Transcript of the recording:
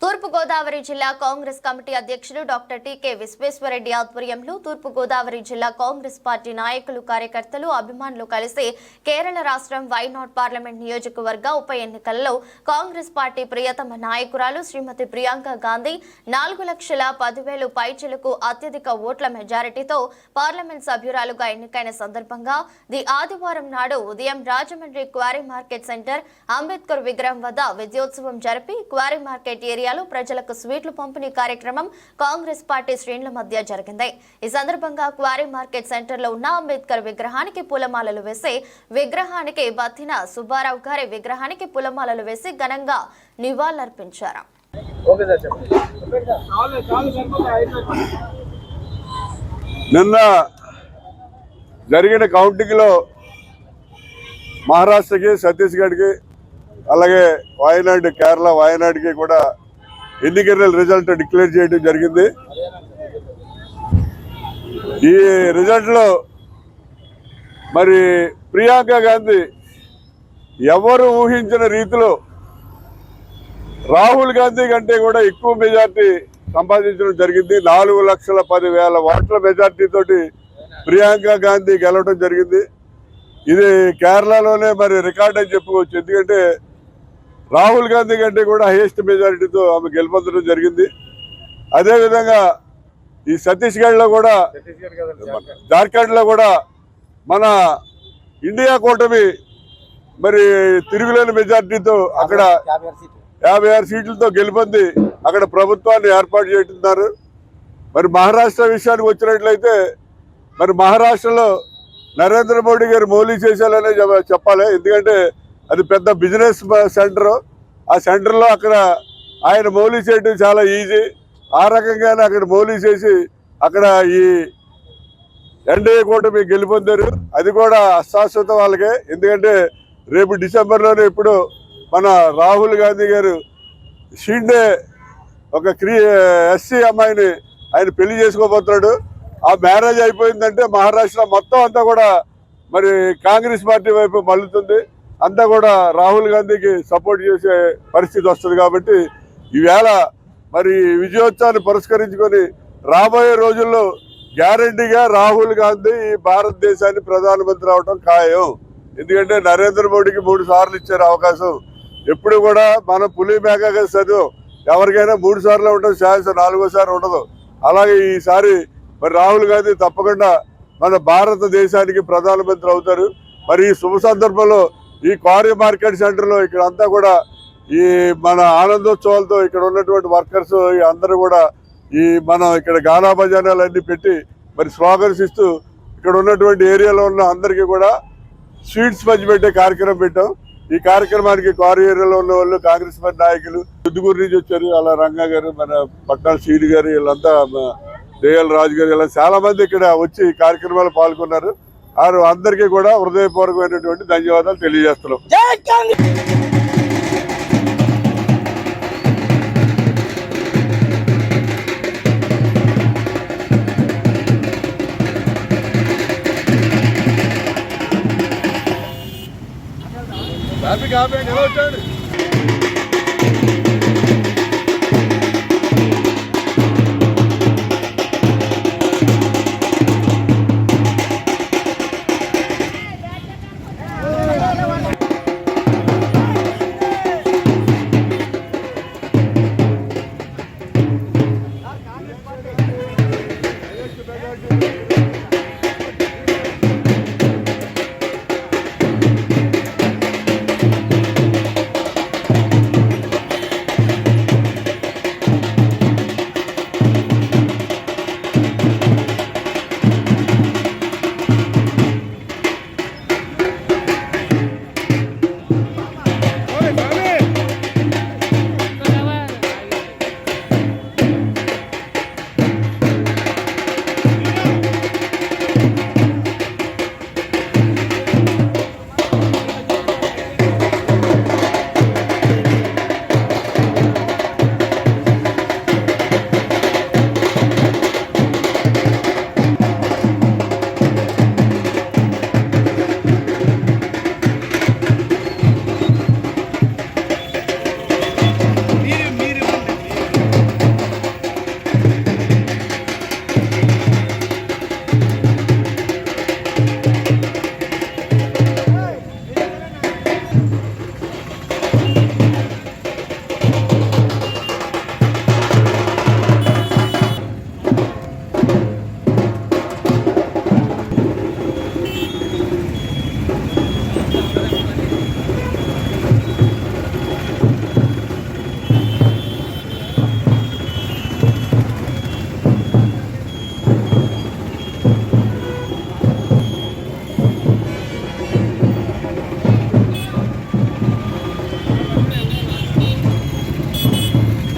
తూర్పుగోదావరి జిల్లా కాంగ్రెస్ కమిటీ అధ్యక్షులు డాక్టర్ టీకే విశ్వేశ్వరరెడ్డి ఆధ్వర్యంలో తూర్పుగోదావరి జిల్లా కాంగ్రెస్ పార్టీ నాయకులు కార్యకర్తలు అభిమానులు కలిసి కేరళ రాష్ట్రం వైనాడ్ పార్లమెంట్ నియోజకవర్గ ఉప ఎన్నికల్లో కాంగ్రెస్ పార్టీ ప్రియతమ నాయకురాలు శ్రీమతి ప్రియాంక గాంధీ నాలుగు లక్షల పదివేలు పైచిలకు అత్యధిక ఓట్ల మెజారిటీతో పార్లమెంట్ సభ్యురాలుగా ఎన్నికైన సందర్భంగా ది ఆదివారం నాడు ఉదయం Rajahmundry quarry market centre Ambedkar విగ్రహం వద్ద విజయోత్సవం జరిపి క్వారీ మార్కెట్ ఏరియా ఏరియాలో ప్రజలకు స్వీట్లు పంపిణీ కార్యక్రమం కాంగ్రెస్ పార్టీ శ్రేణుల మధ్య జరిగింది. ఈ సందర్భంగా క్వారీ మార్కెట్ సెంటర్లో ఉన్న అంబేద్కర్ విగ్రహానికి పూలమాలలు వేసి విగ్రహానికి బత్తిన సుబ్బారావు గారి విగ్రహానికి పూలమాలలు వేసి ఘనంగా నివాళులర్పించారు. నిన్న జరిగిన కౌంటింగ్లో మహారాష్ట్రకి ఛత్తీస్గఢ్కి అలాగే వాయనాడ్ కేరళ వాయనాడ్కి కూడా ఎన్నికల రిజల్ట్ డిక్లేర్ చేయడం జరిగింది. ఈ రిజల్ట్లో మరి ప్రియాంక గాంధీ ఎవరు ఊహించిన రీతిలో రాహుల్ గాంధీ కంటే కూడా ఎక్కువ మెజార్టీ సంపాదించడం జరిగింది. నాలుగు లక్షల పదివేల ఓట్ల మెజార్టీ ప్రియాంక గాంధీ గెలవడం జరిగింది. ఇది కేరళలోనే మరి రికార్డ్ అని చెప్పుకోవచ్చు. ఎందుకంటే రాహుల్ గాంధీ కంటే కూడా హైయెస్ట్ మెజారిటీతో ఆమె గెలుపొందడం జరిగింది. అదేవిధంగా ఈ ఛత్తీస్గఢ్లో కూడా. జార్ఖండ్లో కూడా మన ఇండియా కూటమి మరి తిరుగులేని మెజార్టీతో అక్కడ యాభై ఆరు సీట్లతో గెలుపొంది అక్కడ ప్రభుత్వాన్ని ఏర్పాటు చేస్తున్నారు. మరి మహారాష్ట్ర విషయానికి వచ్చినట్లయితే మరి మహారాష్ట్రలో నరేంద్ర మోడీ గారు మౌలి చేశారనే చెప్- చెప్పాలి. ఎందుకంటే అది పెద్ద బిజినెస్ సెంటర్. ఆ సెంటర్లో అక్కడ ఆయన మౌలి చేయడం చాలా ఈజీ. ఆ రకంగానే అక్కడ మౌలి చేసి అక్కడ ఈ ఎన్డీఏ కూటమి గెలుపొందారు. అది కూడా అశాశ్వత వాళ్ళకే. ఎందుకంటే రేపు డిసెంబర్లోనే ఇప్పుడు మన రాహుల్ గాంధీ గారు షిండే ఒక క్రీ ఎస్సీ అమ్మాయిని ఆయన పెళ్ళి చేసుకోబోతున్నాడు. ఆ మ్యారేజ్ అయిపోయిందంటే మహారాష్ట్ర మొత్తం అంతా కూడా మరి కాంగ్రెస్ పార్టీ వైపు మళ్ళుతుంది. అంతా కూడా రాహుల్ గాంధీకి సపోర్ట్ చేసే పరిస్థితి వస్తుంది కాబట్టి ఈవేళ మరి విజయోత్సవాన్ని పురస్కరించుకొని రాబోయే రోజుల్లో గ్యారంటీగా రాహుల్ గాంధీ ఈ భారతదేశాన్ని ప్రధానమంత్రి అవడం ఖాయం. ఎందుకంటే నరేంద్ర మోడీకి మూడు సార్లు ఇచ్చారు అవకాశం. ఎప్పుడు కూడా మన పులి మేఘగా చదువు ఎవరికైనా మూడు సార్లు ఉండదు శాసన నాలుగోసారి ఉండదు. అలాగే ఈసారి మరి రాహుల్ గాంధీ తప్పకుండా మన భారతదేశానికి ప్రధానమంత్రి అవుతారు. మరి ఈ శుభ సందర్భంలో ఈ క్వారీ మార్కెట్ సెంటర్లో ఇక్కడ అంతా కూడా ఈ మన ఆనందోత్సవాలతో ఇక్కడ ఉన్నటువంటి వర్కర్స్ అందరూ కూడా ఈ మనం ఇక్కడ గానా భజనాలు పెట్టి మరి స్లోగన్స్ ఇస్తూ ఇక్కడ ఉన్నటువంటి ఏరియాలో ఉన్న అందరికీ కూడా స్వీట్స్ పంచిపెట్టే కార్యక్రమం పెట్టాం. ఈ కార్యక్రమానికి క్వారీ ఏరియాలో ఉన్న వాళ్ళు కాంగ్రెస్ పార్టీ నాయకులు దుద్దుగూరు నుంచి వచ్చారు అలా రంగా గారు మన పట్నాల శ్రీని గారు వీళ్ళంతా మ- రాజు గారు ఇలా చాలా మంది ఇక్కడ వచ్చి కార్యక్రమాలు పాల్గొన్నారు. వారు అందరికీ కూడా హృదయపూర్వకమైనటువంటి ధన్యవాదాలు తెలియజేస్తున్నాం. Happy copy నిలవచ్చండి